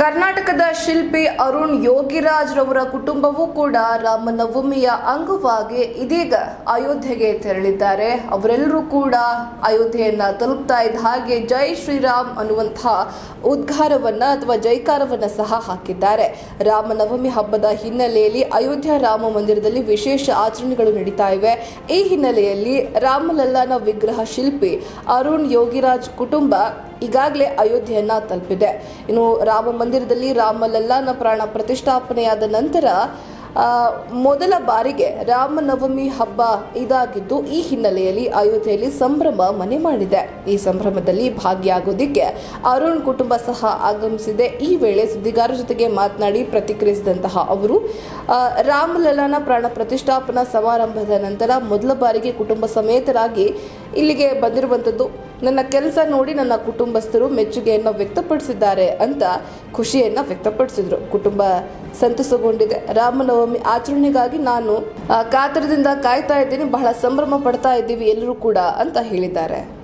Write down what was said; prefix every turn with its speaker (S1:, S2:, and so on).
S1: ಕರ್ನಾಟಕದ ಶಿಲ್ಪಿ ಅರುಣ್ ಯೋಗಿರಾಜ್ ರವರ ಕುಟುಂಬವೂ ಕೂಡ ರಾಮನವಮಿಯ ಅಂಗವಾಗಿ ಇದೀಗ ಅಯೋಧ್ಯೆಗೆ ತೆರಳಿದ್ದಾರೆ. ಅವರೆಲ್ಲರೂ ಕೂಡ ಅಯೋಧ್ಯೆಯನ್ನ ತಲುಪ್ತಾ ಇದ್ದ ಹಾಗೆ ಜೈ ಶ್ರೀರಾಮ್ ಅನ್ನುವಂತಹ ಉದ್ಘಾರವನ್ನ ಅಥವಾ ಜೈಕಾರವನ್ನ ಸಹ ಹಾಕಿದ್ದಾರೆ. ರಾಮನವಮಿ ಹಬ್ಬದ ಹಿನ್ನೆಲೆಯಲ್ಲಿ ಅಯೋಧ್ಯ ರಾಮ ಮಂದಿರದಲ್ಲಿ ವಿಶೇಷ ಆಚರಣೆಗಳು ನಡೀತಾ ಇವೆ. ಈ ಹಿನ್ನೆಲೆಯಲ್ಲಿ ರಾಮಲಲ್ಲಾನ ವಿಗ್ರಹ ಶಿಲ್ಪಿ ಅರುಣ್ ಯೋಗಿರಾಜ್ ಕುಟುಂಬ ಈಗಾಗಲೇ ಅಯೋಧ್ಯೆಯನ್ನ ತಲುಪಿದೆ. ಇನ್ನು ರಾಮ ಮಂದಿರದಲ್ಲಿ ರಾಮಲಲ್ಲಾನ ಪ್ರಾಣ ಪ್ರತಿಷ್ಠಾಪನೆಯಾದ ನಂತರ ಮೊದಲ ಬಾರಿಗೆ ರಾಮನವಮಿ ಹಬ್ಬ ಇದಾಗಿದ್ದು ಈ ಹಿನ್ನೆಲೆಯಲ್ಲಿ ಅಯೋಧ್ಯೆಯಲ್ಲಿ ಸಂಭ್ರಮ ಮನೆ ಮಾಡಿದೆ. ಈ ಸಂಭ್ರಮದಲ್ಲಿ ಭಾಗಿಯಾಗೋದಿಕ್ಕೆ ಅರುಣ್ ಕುಟುಂಬ ಸಹ ಆಗಮಿಸಿದೆ. ಈ ವೇಳೆ ಸುದ್ದಿಗಾರರ ಜೊತೆಗೆ ಮಾತನಾಡಿ ಪ್ರತಿಕ್ರಿಯಿಸಿದಂತಹ ಅವರು ರಾಮಲಲ್ಲನ ಪ್ರಾಣ ಪ್ರತಿಷ್ಠಾಪನಾ ಸಮಾರಂಭದ ನಂತರ ಮೊದಲ ಬಾರಿಗೆ ಕುಟುಂಬ ಸಮೇತರಾಗಿ ಇಲ್ಲಿಗೆ ಬಂದಿರುವಂಥದ್ದು. ನನ್ನ ಕೆಲಸ ನೋಡಿ ನನ್ನ ಕುಟುಂಬಸ್ಥರು ಮೆಚ್ಚುಗೆಯನ್ನು ವ್ಯಕ್ತಪಡಿಸಿದ್ದಾರೆ ಅಂತ ಖುಷಿಯನ್ನು ವ್ಯಕ್ತಪಡಿಸಿದರು. ಕುಟುಂಬ ಸಂತಸಗೊಂಡಿದೆ. ರಾಮನವಮಿ ಆಚರಣೆಗಾಗಿ ನಾನು ಕಾತರದಿಂದ ಕಾಯ್ತಾ ಇದ್ದೀನಿ. ಬಹಳ ಸಂಭ್ರಮ ಪಡ್ತಾ ಇದ್ದೀವಿ ಎಲ್ಲರೂ ಕೂಡ ಅಂತ ಹೇಳಿದ್ದಾರೆ.